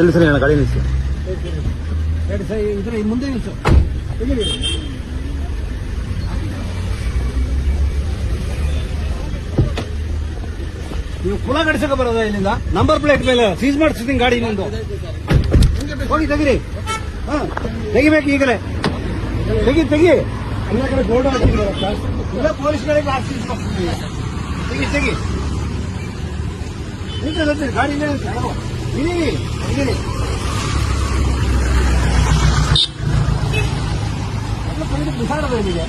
ಎಲ್ಲಿ ಸರಿ ಅಣ್ಣ ಗಾಡಿ ನಿಲ್ಲಿಸಿ ಎರಡು ಸೈ ಇದ್ರ ಮುಂದೆ ನಿಲ್ಸು. ನೀವು ಕುಲ ಗಡಿಸಕ ಬರೋದ ಇಲ್ಲಿಂದ? ನಂಬರ್ ಪ್ಲೇಟ್ ಮೇಲೆ ಸೀಸ್ ಮಾಡಿಸ್ತೀನಿ ಗಾಡಿ ನಿಂದು. ಹೋಗಿ ತೆಗಿರಿ. ಹಾ ತೆಗಿಬೇಕು ಈಗಲೇ. ತೆಗಿ ತೆಗಿ. ಎಲ್ಲ ಕಡೆ ಬೋರ್ಡ್ ಹಾಕಿದ್ರು ಪೊಲೀಸ್ ಪೊಲೀಸ್ಗಳಿಗೆ ತೆಗಿ ತೆಗಿ. ನಿಂತ್ಕೊಳ್ಳಿ, ನಿಂತ್ಕೊಳ್ಳಿ, ಗಾಡಿ ಇಲ್ಲೇ ನಿಲ್ಸಿ. ಹಲೋ. ಇಳೀರಿ, ಇಳೀರಿ. ಎಲ್ಲ ಕಡೆಗೆ ಬಿಸಾಡೋದು ಇಲ್ಲಿಗೆ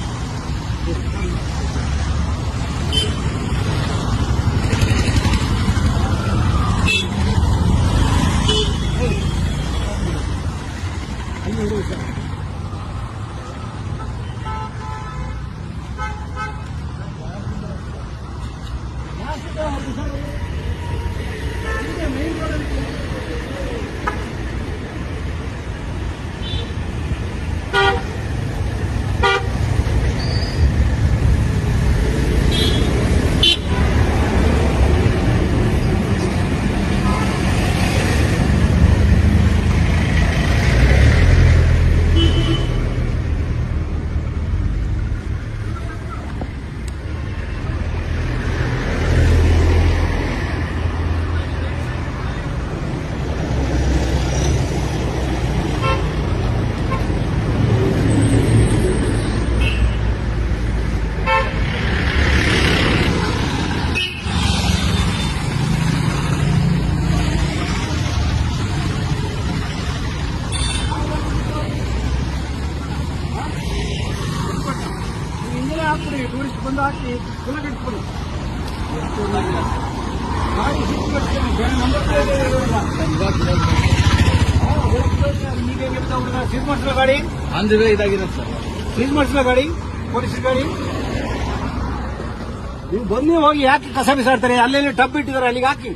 ಅಲ್ಲಿ ಹಾ, ಬಂದು ಈಗ ಹೆಂಗಿರ್ತಾವ ಹುಡುಗ ಸೀಸ್ ಮಾಡಿಸ್ಲ ಗಾಡಿ? ಅಂದ್ರೆ ಇದಾಗಿರೋದು ಸರ್. ಸೀಸ್ ಮಾಡಿಸ್ಲ ಗಾಡಿ? ಪೊಲೀಸ್ ಗಾಡಿ? ನೀವು ಬಂದು ಹೋಗಿ ಯಾಕೆ ಕಸ ಬಿಸಾಡ್ತಾರೆ? ಅಲ್ಲೇ ಟಬ್ ಇಟ್ಟಿದ್ದಾರೆ ಅಲ್ಲಿಗೆ ಹಾಕಿ.